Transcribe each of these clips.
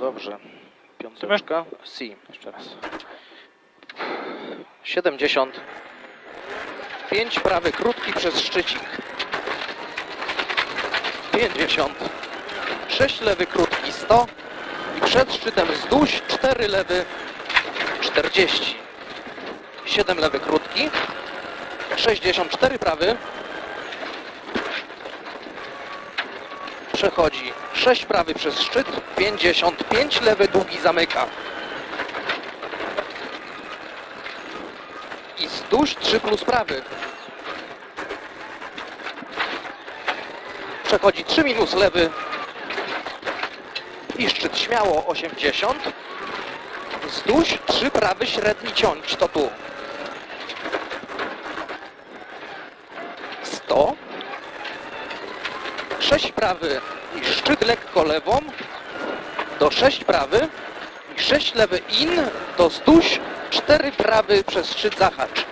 Dobrze. Piąteczka. C. Jeszcze raz. 70. 5 prawy krótki przez szczycik. 50. 6 lewy krótki 100. I przed szczytem zduś 4 lewy 40. 7 lewy krótki. 64 prawy. Przechodzi 6 prawy przez szczyt, 55 lewy długi zamyka. I zduś 3 plus prawy. Przechodzi 3 minus lewy. I szczyt śmiało 80. Zduś 3 prawy średni ciąć, to tu. 100. 6 prawy i szczyt lekko lewą do 6 prawy i 6 lewy in do zduś 4 prawy przez szczyt zahacz.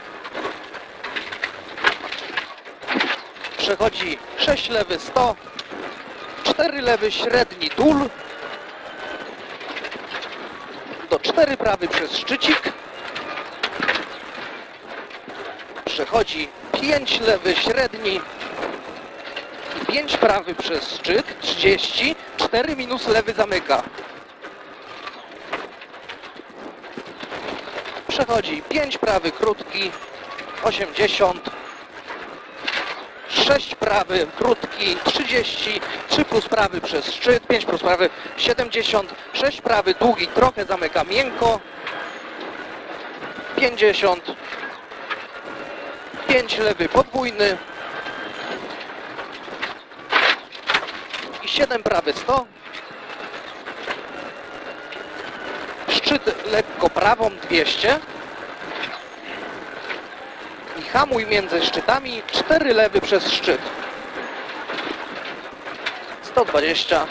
Przechodzi 6 lewy 100, 4 lewy średni dól do 4 prawy przez szczycik. Przechodzi 5 lewy średni 5 prawy przez szczyt, 30, 4 minus lewy zamyka. Przechodzi 5 prawy krótki, 80, 6 prawy krótki, 30, 3 plus prawy przez szczyt, 5 plus prawy, 70, 6 prawy długi, trochę zamyka miękko, 50, 5 lewy podwójny, 7 prawy 100. Szczyt lekko prawą 200. I hamuj między szczytami 4 lewy przez szczyt. 120.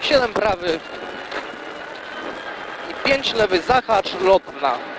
7 prawy. I 5 lewy zahacz lotna.